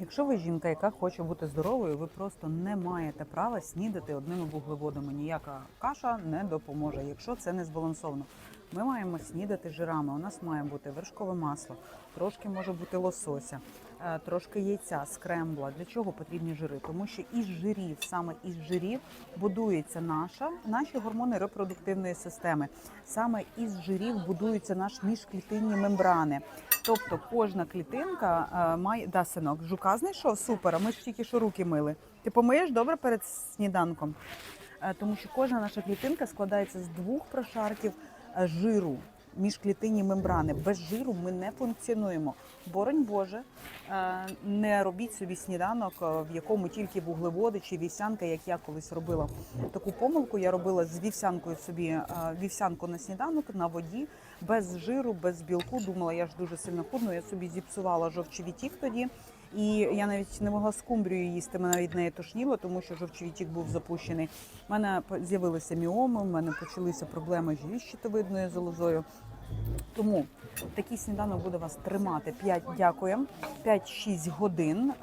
Якщо ви жінка, яка хоче бути здоровою, ви просто не маєте права снідати одними вуглеводами. Ніяка каша не допоможе, якщо це не збалансовано. Ми маємо снідати жирами. У нас має бути вершкове масло, трошки може бути лосося, е, трошки яйця, скрембла. Для чого потрібні жири? Тому що із жирів, саме із жирів, будується наша наші гормони репродуктивної системи. Саме із жирів будуються наші міжклітинні мембрани. Тобто кожна клітинка е, має да, синок, жука знайшов супер. А ми ж тільки що руки мили. Ти помиєш добре перед сніданком, Е, тому що кожна наша клітинка складається з двох прошарків е, жиру. Міжклітинні мембрани без жиру ми не функціонуємо. Боронь Боже, е, не робіть собі сніданок, е, в якому тільки вуглеводи чи вівсянка, як я колись робила таку помилку. Я робила з вівсянкою собі е, вівсянку на сніданок на воді, без жиру, без білку. Думала, я ж дуже сильно худну. Я собі зіпсувала жовчий тік тоді. І я навіть не могла скумбрію їсти, мене від неї тошніло, тому що жовчий був запущений. У мене з'явилися міоми, в мене почалися проблеми з щитовидною залозою. Тому такий сніданок буде вас тримати 5, дякуємо, 5-6 годин е,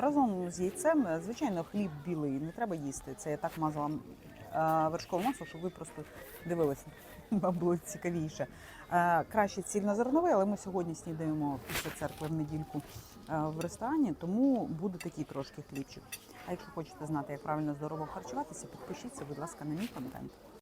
разом з яйцем. Звичайно, хліб білий не треба їсти. Це я так мазала вершкове масло, щоб ви просто дивилися. Вам було цікавіше. Краще цільнозерновий, але ми сьогодні снідаємо після церкви в недільку в ресторані, тому буде такий трошки хлібчик. А якщо хочете знати, як правильно здорово харчуватися, підпишіться, будь ласка, на мій контент.